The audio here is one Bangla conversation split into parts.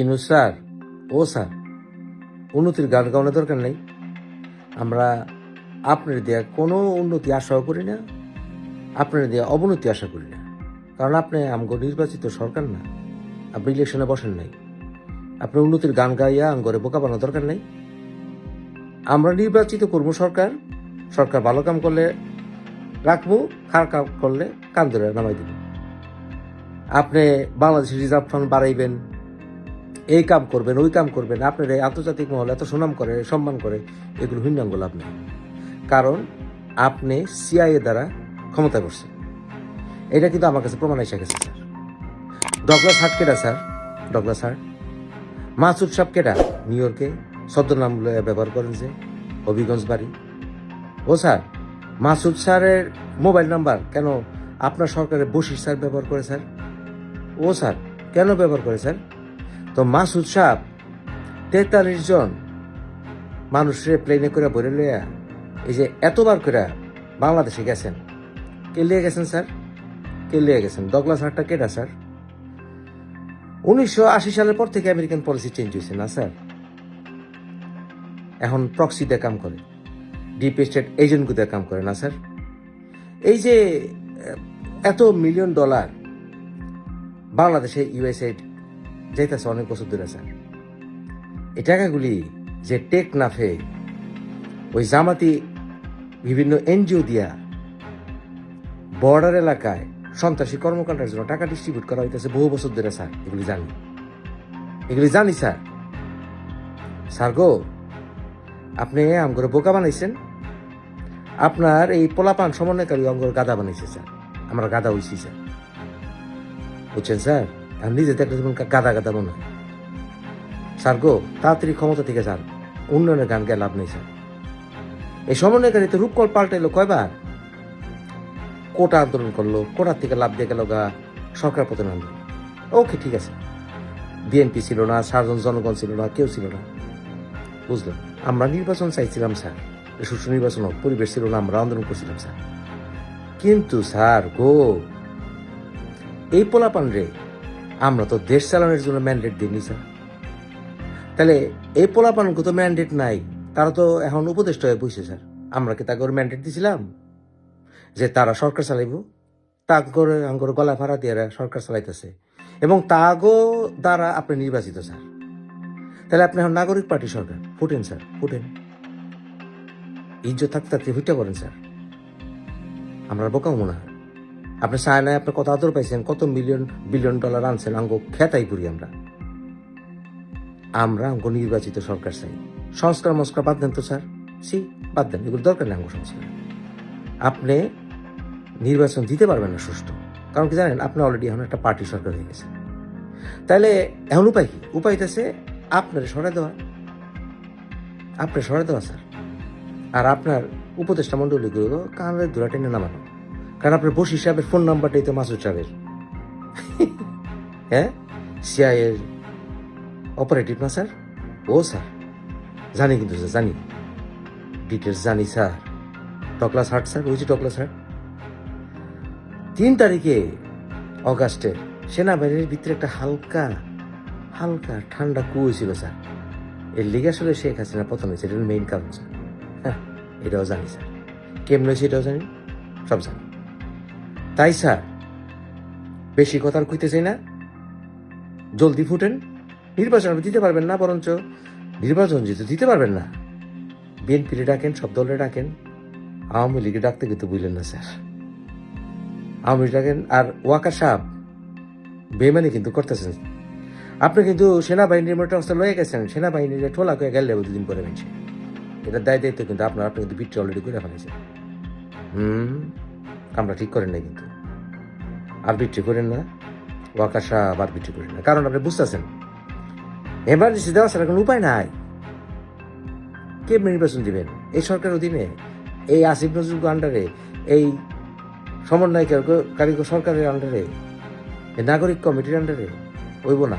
ইনু স্যার, ও স্যার, উন্নতির গান গাওয়ানোর দরকার নেই। আমরা আপনার দেওয়া কোনো উন্নতি আশাও করি না, আপনার দেওয়া অবনতি আশা করি না। কারণ আপনি আমগো নির্বাচিত সরকার না, আপনি ইলেকশনে বসেন নাই। আপনি উন্নতির গান গাইয়া আমগরে বোকা বানানোর দরকার নেই। আমরা নির্বাচিত করব সরকার সরকার ভালো কাম করলে রাখব, খারাপ কাম করলে কান ধরে নামাই দিব। আপনি বাংলাদেশ রিজার্ভ ফান্ড বাড়াইবেন এই কাম করবেন, ওই কাম করবেন। আপনার এই আন্তর্জাতিক মহল এত সুনাম করে, সম্মান করে, এগুলো ভিন্নাঙ্গ লাভ নেই কারণ আপনি সিআইএ দ্বারা ক্ষমতা করছেন এটা কিন্তু আমার কাছে প্রমাণ এসে গেছে, স্যার। ডগলাস হাট কেটা স্যার? ডগলাস হাট? মাসুদ সাহেব কেটা নিউ ইয়র্কে ছদ্মনাম ব্যবহার করেন যে, হবিগঞ্জ বাড়ি। ও, স্যার, মাসুদ স্যারের মোবাইল নাম্বার কেন আপনার সরকারের বশির স্যার ব্যবহার করে, স্যার? ও, স্যার, কেন ব্যবহার করে, স্যার? তো মাসুদ সাহেব, তেতাল্লিশ জন মানুষের প্লেনে করে ভরে লইয়া এই যে এতবার করে বাংলাদেশে গেছেন। কে লিয়ে গেছেন স্যার? কে লিয়ে গেছেন? দগলা হাটটা কেটা স্যার? উনিশশো আশি সালের পর থেকে আমেরিকান পলিসি চেঞ্জ হয়েছে না স্যার? এখন প্রক্সি দিয়ে কাম করে। ডিপ স্টেট এজেন্ট দিয়ে কাম করে না স্যার? এই যে, এত মিলিয়ন ডলার বাংলাদেশে ইউএসএ যাইতেছে, অনেক বছর ধরে স্যার এই টাকাগুলি যে টেক নাফে, ওই জামাতি বিভিন্ন এনজিও দিয়া বর্ডার এলাকায় সন্ত্রাসী কর্মকাণ্ডের জন্য টাকা ডিস্ট্রিবিউট করা হইতেছে, বহু বছর ধরে স্যার, এগুলি জানি। এগুলি জানি স্যার। স্যার গো, আপনি আমগরে বোকা বানাইছেন। আপনার এই পোলাপান সমন্বয়কারী অঙ্গর গাদা বানাইছে, স্যার। আমরা গাদা হইছি, স্যার। বুঝছেন, স্যার? আমি নিজে দেখলে যেমন গাদা গাদা মনে হয়। স্যার গো, তাড়াতাড়ি ক্ষমতা থেকে যান। উন্নয়নের গান গিয়ে লাভ নেই, স্যার। এই সমন্বয়কারী তো রূপকল পাল্টাইলো কয়বার? কোটা আন্দোলন করল, কোটার থেকে লাভ দিয়ে গেল গা সরকার পতন আন্দোলন। ওকে, ঠিক আছে। বিএনপি ছিল না সাধারণ জনগণ ছিল না, কেউ ছিল না। বুঝলাম আমরা নির্বাচন চাইছিলাম, স্যার। সুষ্ঠু নির্বাচন পরিবেশ ছিল না, আমরা আন্দোলন করছিলাম, স্যার। কিন্তু, স্যার গো, এই পোলাপান রে আমরা তো দেশ চালানোর জন্য ম্যান্ডেট দিইনি স্যার তাহলে এই পোলাপানকে তো ম্যান্ডেট নাই, তারা তো এখন উপদেষ্টা হয়ে বসে স্যার। আমরা কি তাকে ম্যান্ডেট দিছিলাম যে তারা সরকার চালাইব, তাগর আঙ্গর গলা ভাড়া দিয়ে সরকার চালাইতেছে। এবং তাগো দ্বারা আপনি নির্বাচিত, স্যার। তাহলে আপনি এখন নাগরিক পার্টি সরকার। ফুটেন, স্যার, ফুটেন। ইজ্জত থাকতে থাকতে ফুটে করেন স্যার। আমরা বোকাও মনে হয় আপনি চায়নায় আপনি কত আদর পাইছেন, কত মিলিয়ন বিলিয়ন ডলার আনছেন আঙ্গ খেতাই করি আমরা। আমরা আঙ্গ নির্বাচিত সরকার চাই। সংস্কার মস্কার বাদ দেন তো, স্যার। সি বাদ দেন, এগুলো দরকার নেই আঙ্গ সংস্কার। আপনি নির্বাচন দিতে পারবেন না সুষ্ঠু। কারণ কি জানেন, আপনি অলরেডি এখন একটা পার্টি সরকার হয়ে গেছে তাহলে এখন উপায় কি? উপায় হইতেছে আপনার সরাই দেওয়া। আপনার সরাই দেওয়া, স্যার। আর আপনার উপদেষ্টা মন্ডলীগুলো কানের দূরা টেনে নামানো। কারণ আপনার বসি সাহেবের ফোন নাম্বারটাই তো মাসুদ সাহেবের। হ্যাঁ? সিআইয়ের অপারেটিভ না, স্যার? ও, স্যার। জানি কিন্তু, স্যার, জানি। ডিটেলস জানি, স্যার। টকলাস হাট স্যার যে টকলাস হাট তিন তারিখে অগাস্টে সেনাবাহিনীর ভিতরে একটা হালকা হালকা ঠান্ডা কু হয়েছিল, স্যার। এর লিগে আসলে শেখ হাসিনা পতন হয়েছে এটার মেইন কারণ, স্যার। হ্যাঁ এটাও জানি, স্যার। কেমন হয়েছে, এটাও জানি? সব জানি। তাই স্যার, বেশি কথা আর কইতে চাই না। জলদি ফুটেন। নির্বাচন দিতে পারবেন না, বরঞ্চ নির্বাচন যেহেতু দিতে পারবেন না। বিএনপিরে ডাকেন, সব দলে ডাকেন। আওয়ামী লীগে ডাকতে কিন্তু বুঝলেন না, স্যার। আওয়ামী লীগ ডাকেন, আর ওয়াকার সাহেব বেমানি কিন্তু করতেছেন। আপনি কিন্তু সেনাবাহিনীর মোটা অবস্থা লয়ে গেছেন। সেনাবাহিনীর ঠোলা করে গেলে দুদিন পরে, মেনছে। এটা দায় দায়িত্ব কিন্তু আপনার, আপনি কিন্তু বিট্রি অলরেডি করে ফেলেছেন। হুম। আমরা ঠিক করেন না কিন্তু। আর বিট্রি করেন না ওয়াকার সাহেব আর বিট্রি করেন না। কারণ আপনি বুঝতেছেন এমার্জেন্সি দেওয়া ছাড়া কোনো উপায় নাই। কে নির্বাচন দিবেন? এই সরকারের অধীনে, এই আসিফ নজরুল আন্ডারে এই সমন্বয়কারী সরকারের আন্ডারে এই নাগরিক কমিটির আন্ডারে হইব না।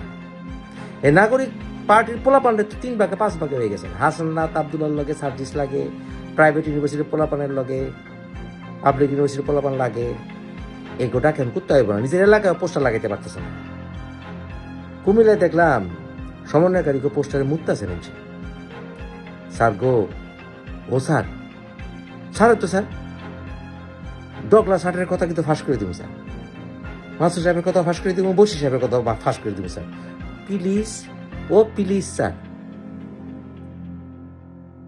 এই নাগরিক পার্টির পোলাপান্ডে তো তিন ভাগে, পাঁচ ভাগে হয়ে গেছে। হাসান্নাত আবদুল্লার লগে সার্ভিস লাগে প্রাইভেট ইউনিভার্সিটির পোলাপানের লগে পাবলিক ইউনিভার্সিটির পোলাপান লাগে, এই গোটা কেন করতে হইব না? নিজের এলাকায় পোস্টার লাগাইতে পারতেছে না। কুমিল্লায় দেখলাম সমন্বয়কারীকে পোস্টারে মুত্তাছেন এমছি স্যার গো, ও স্যার স্যার তো স্যার, ডগলা সাটের কথা কিন্তু ফাঁস করে দিব, স্যার। মাসুর সাহেবের কথা ফাঁস করে দিব বসি সাহেবের কথা ফাঁস করে দিব, স্যার। প্লিজ, ও প্লিজ, স্যার।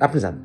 আপনি যান।